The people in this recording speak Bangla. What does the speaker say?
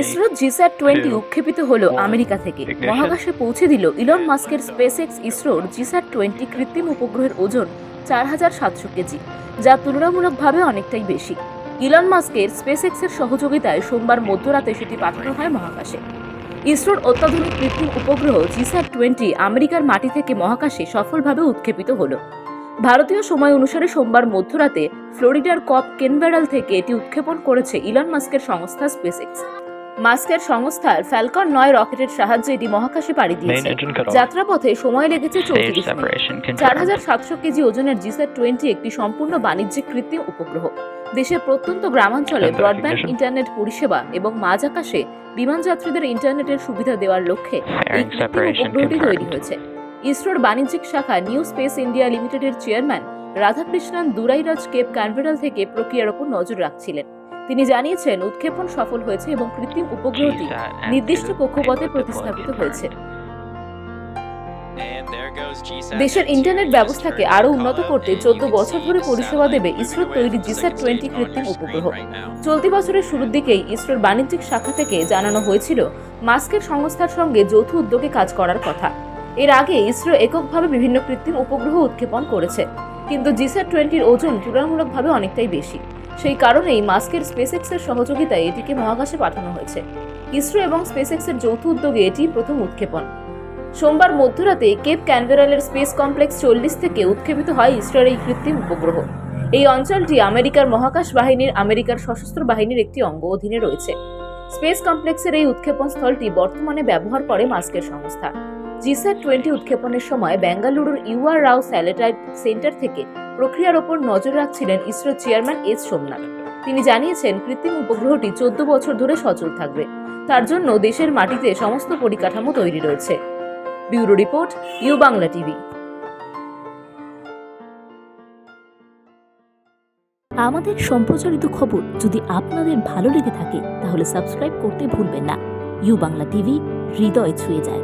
ইসরো জিস্যাট টোয়েন্টি উৎক্ষেপিত হলো আমেরিকা থেকে। মহাকাশে পৌঁছে দিল ইলন মাস্কের স্পেস এক্স ইসরোর জিস্যাট টোয়েন্টি কৃত্রিম উপগ্রহের ওজন চার হাজার সাতশো কেজি যা তুলনামূলকভাবে অনেকটাই বেশি। ইলন মাস্কের স্পেস এক্সের সহযোগিতায় সোমবার মধ্যরাতে সেটি পাঠানো হয় মহাকাশে। ইসরোর অত্যাধুনিক কৃত্রিম উপগ্রহ জিস্যাট টোয়েন্টি আমেরিকার মাটি থেকে মহাকাশে সফলভাবে উৎক্ষেপিত হলো। ভারতীয় সময় অনুসারে সোমবার মধ্যরাতে ফ্লোরিডার কপ কেনবেরাল থেকে এটি উৎক্ষেপণ করেছে ইলন মাস্কের সংস্থা স্পেসএক্স মাস্কের সংস্থার ফ্যালকন নয় রকেটের সাহায্যে এটি মহাকাশে পাড়ি দিয়েছে. যাত্রাপথে সময় লেগেছে চৌত্রিশ মিনিট। চার হাজার সাতশো কেজি ওজনের জিসেট টোয়েন্টি একটি সম্পূর্ণ বাণিজ্যিক কৃত্রিম উপগ্রহ। দেশের প্রত্যন্ত গ্রামাঞ্চলে ব্রডব্যান্ড ইন্টারনেট পরিষেবা এবং মাঝ আকাশে বিমান যাত্রীদের ইন্টারনেটের সুবিধা দেওয়ার লক্ষ্যে এই কৃত্রিম উপগ্রহটি তৈরি হয়েছে। ইসরোর বাণিজ্যিক শাখা নিউ স্পেস ইন্ডিয়া লিমিটেডের chairman Radhakrishnan Durairaj Cape Canaveral থেকে প্রক্রিয়ার ওপর নজর রাখছিলেন। তিনি জানিয়েছেন উৎক্ষেপণ সফল হয়েছে এবং কৃত্রিম উপগ্রহটি নির্দিষ্ট কক্ষপথে প্রতিস্থাপিত হয়েছে। দেশের ইন্টারনেট ব্যবস্থাকে আরও উন্নত করতে চোদ্দ বছর ধরে পরিষেবা দেবে ইসরোর তৈরি জিস্যাট টোয়েন্টি কৃত্রিম উপগ্রহ। চলতি বছরের শুরুর দিকেই ইসরোর বাণিজ্যিক শাখা থেকে জানানো হয়েছিল মাস্কের সংস্থার সঙ্গে যৌথ উদ্যোগে কাজ করার কথা। এর আগে ইসরো এককভাবে বিভিন্ন কৃত্রিম উপগ্রহ উৎক্ষেপণ করেছে কিন্তু জিস্যাট টোয়েন্টির ওজন তুলনামূলকভাবে অনেকটাই বেশি। সেই কারণেই মাস্কের স্পেসএক্সের সহযোগিতায় এটিকে মহাকাশে পাঠানো হয়েছে। ইসরো এবং স্পেসএক্সের যৌথ উদ্যোগে এটি প্রথম উৎক্ষেপণ। সোমবার মধ্যরাতে কেপ ক্যানভেরালের স্পেস কমপ্লেক্স চল্লিশ থেকে উৎক্ষেপিত হয় ইসরোর এই কৃত্রিম উপগ্রহ। এই অঞ্চলটি আমেরিকার মহাকাশ বাহিনীর আমেরিকার সশস্ত্র বাহিনীর একটি অঙ্গ অধীনে রয়েছে। স্পেস কমপ্লেক্সের এই উৎক্ষেপণ স্থলটি বর্তমানে ব্যবহার করে মাস্কের সংস্থা। জিস্যাট টোয়েন্টি উৎক্ষেপণের সময় বেঙ্গালুরুর ইউআর রাও স্যাটেলাইট সেন্টার থেকে প্রক্রিয়ার ওপর নজর রাখছিলেন ইসরো চেয়ারম্যান এস সোমনাথ। তিনি জানিয়েছেন, কৃত্রিম উপগ্রহটি চোদ্দ বছর ধরে সচল থাকবে। তার জন্য দেশের মাটিতে সমস্ত পরিকাঠামো তৈরি রয়েছে। Bureau report U Bangla TV. আমাদের সম্প্রচারিত খবর যদি আপনাদের ভালো লেগে থাকে, তাহলে সাবস্ক্রাইব করতে ভুলবেন না। ইউ বাংলা টিভি, হৃদয় ছুঁয়ে যায়।